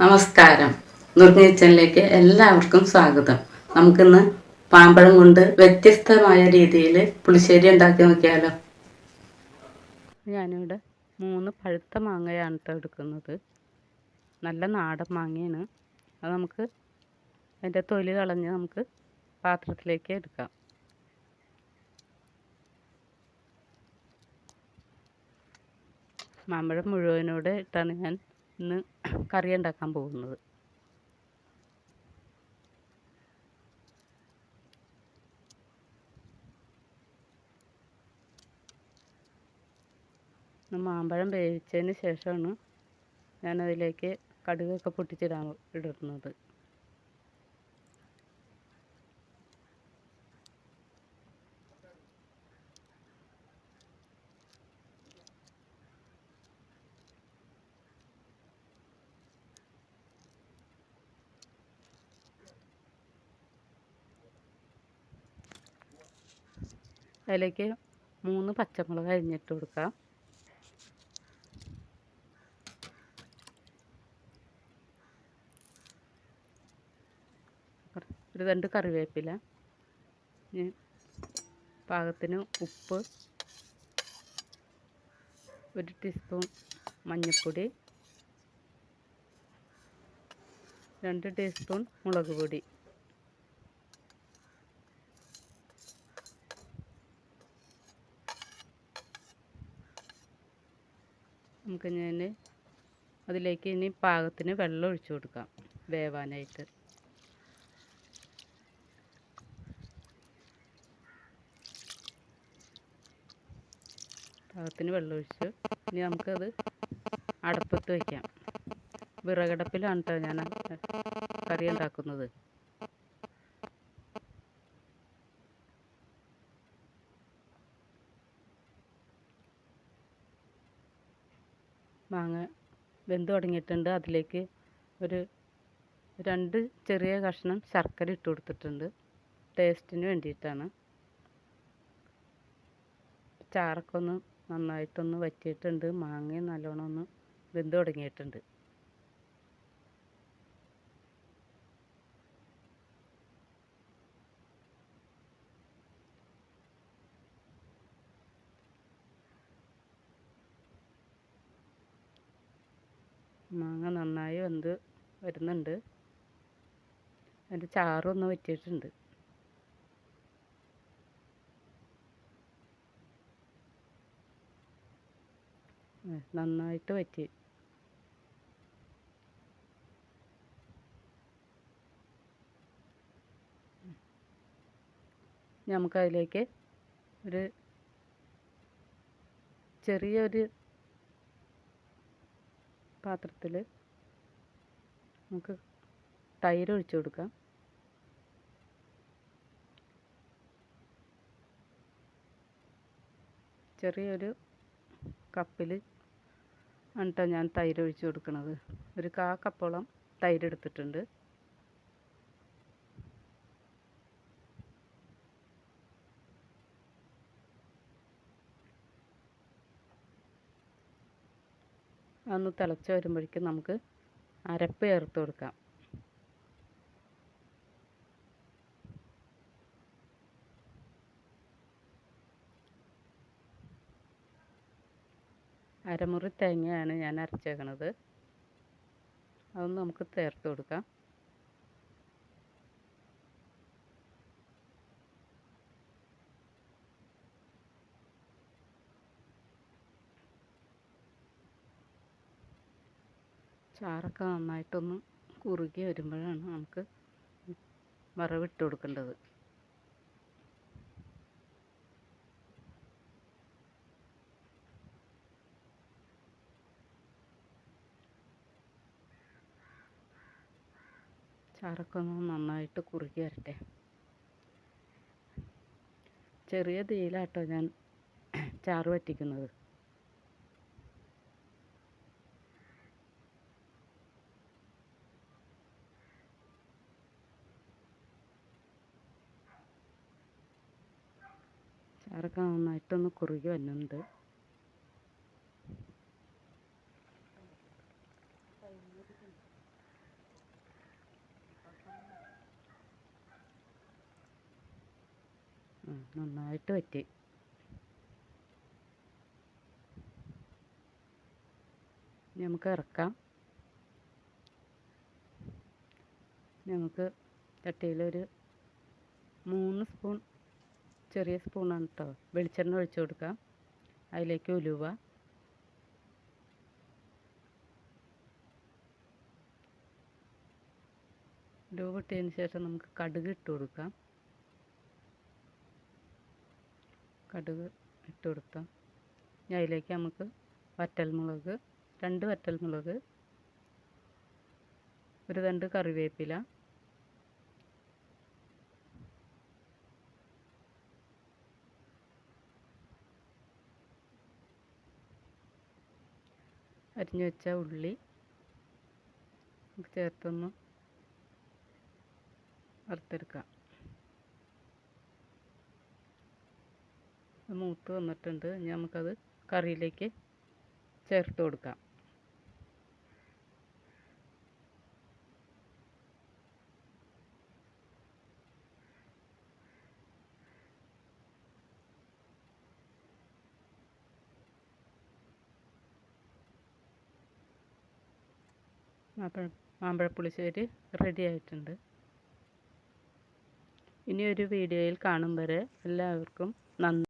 നമസ്കാരം. നുറുങ്ങ് എല്ലാവർക്കും സ്വാഗതം. നമുക്കിന്ന് പാമ്പഴം കൊണ്ട് വ്യത്യസ്തമായ രീതിയിൽ പുളിശ്ശേരി ഉണ്ടാക്കി നോക്കിയാലോ? ഞാനിവിടെ മൂന്ന് പഴുത്ത മാങ്ങയാണ് കേട്ടോ എടുക്കുന്നത്. നല്ല നാടൻ മാങ്ങയാണ്. അത് നമുക്ക് അതിന്റെ തൊലി കളഞ്ഞ് നമുക്ക് പാത്രത്തിലേക്ക് എടുക്കാം. മാമ്പഴം മുഴുവനോട് ഇട്ടാണ് ഞാൻ ഇന്ന് കറി ഉണ്ടാക്കാൻ പോകുന്നത് മാമ്പഴം വേവിച്ചതിന് ശേഷമാണ് ഞാനതിലേക്ക് കടുകൊക്കെ പൊട്ടിച്ചിടാൻ ഇടുന്നത്. അതിലേക്ക് മൂന്ന് പച്ചമുളക് അരിഞ്ഞിട്ട് കൊടുക്കാം. ഒരു രണ്ട് കറിവേപ്പില പാകത്തിന് ഉപ്പ് ഒരു ടീസ്പൂൺ മഞ്ഞൾപ്പൊടി രണ്ട് ടീസ്പൂൺ മുളക് പൊടി. നമുക്ക് ഞാൻ അതിലേക്ക് ഇനി പാകത്തിന് വെള്ളം ഒഴിച്ചു കൊടുക്കാം വേവാനായിട്ട്. പാകത്തിന് വെള്ളം ഒഴിച്ച് ഇനി നമുക്കത് അടപ്പത്ത് വയ്ക്കാം. വിറകടപ്പിലാണ് കേട്ടോ ഞാൻ കറി ഉണ്ടാക്കുന്നത്. മാങ്ങ വെന്ത് തുടങ്ങിയിട്ടുണ്ട്. അതിലേക്ക് ഒരു രണ്ട് ചെറിയ കഷ്ണം ശർക്കര ഇട്ട് കൊടുത്തിട്ടുണ്ട്. ടേസ്റ്റിന് വേണ്ടിയിട്ടാണ്. ചാറൊക്കെ ഒന്ന് നന്നായിട്ടൊന്ന് വറ്റിയിട്ടുണ്ട്. മാങ്ങയും നല്ലോണം ഒന്ന് വെന്ത് തുടങ്ങിയിട്ടുണ്ട്. മാങ്ങ നന്നായി വെന്ത് വരുന്നുണ്ട്. അതിന്റെ ചാറൊന്ന് വറ്റിയിട്ടുണ്ട്. നന്നായിട്ട് വറ്റി. നമുക്കതിലേക്ക് ഒരു ചെറിയൊരു പാത്രത്തിൽ നമുക്ക് തൈര് ഒഴിച്ചു കൊടുക്കാം. ചെറിയൊരു കപ്പിൽ എന്നിട്ടാണ് ഞാൻ തൈര് ഒഴിച്ച് കൊടുക്കുന്നത് ഒരു കാ കപ്പോളം തൈര് എടുത്തിട്ടുണ്ട് അതൊന്ന് തിളച്ച് വരുമ്പോഴേക്കും നമുക്ക് അരപ്പ് ചേർത്ത് കൊടുക്കാം. അരമുറി തേങ്ങയാണ് ഞാൻ അരച്ചേക്കണത്. അതൊന്ന് നമുക്ക് ചേർത്ത് കൊടുക്കാം. ചാറൊക്കെ നന്നായിട്ടൊന്ന് കുറുകി വരുമ്പോഴാണ് നമുക്ക് വറവിട്ട് കൊടുക്കേണ്ടത്. ചാറൊക്കെ ഒന്ന് നന്നായിട്ട് കുറുകി വരട്ടെ. ചെറിയ തീയിലാട്ടോ ഞാൻ ചാറ് വറ്റിക്കുന്നത്. കളറൊക്കെ നന്നായിട്ടൊന്ന് കുറുകി വരുന്നുണ്ട് നന്നായിട്ട് പറ്റി നമുക്ക് ഇറക്കാം. നമുക്ക് ചട്ടിയിലൊരു മൂന്ന് സ്പൂൺ ചെറിയ സ്പൂണാണ് കേട്ടോ വെളിച്ചെണ്ണ ഒഴിച്ചു കൊടുക്കാം. അതിലേക്ക് ഉലുവ. ഉലുവ പൊട്ടിയതിന് ശേഷം നമുക്ക് കടുക് ഇട്ട് കൊടുക്കാം. കടുക് ഇട്ട് കൊടുത്താം ഇനി അതിലേക്ക് നമുക്ക് വറ്റൽമുളക് രണ്ട് വറ്റൽമുളക് ഒരു തണ്ട് കറിവേപ്പില അരിഞ്ഞു വെച്ച ഉള്ളി ചേർത്തൊന്ന് വറുത്തെടുക്കാം. മൂത്ത് വന്നിട്ടുണ്ട്. ഇനി നമുക്കത് കറിയിലേക്ക് ചേർത്ത് കൊടുക്കാം. മാമ്പഴ മാമ്പഴപ്പുളിശ്ശേരി റെഡി ആയിട്ടുണ്ട്. ഇനി ഒരു വീഡിയോയിൽ കാണും വരെ എല്ലാവർക്കും നന്ദി.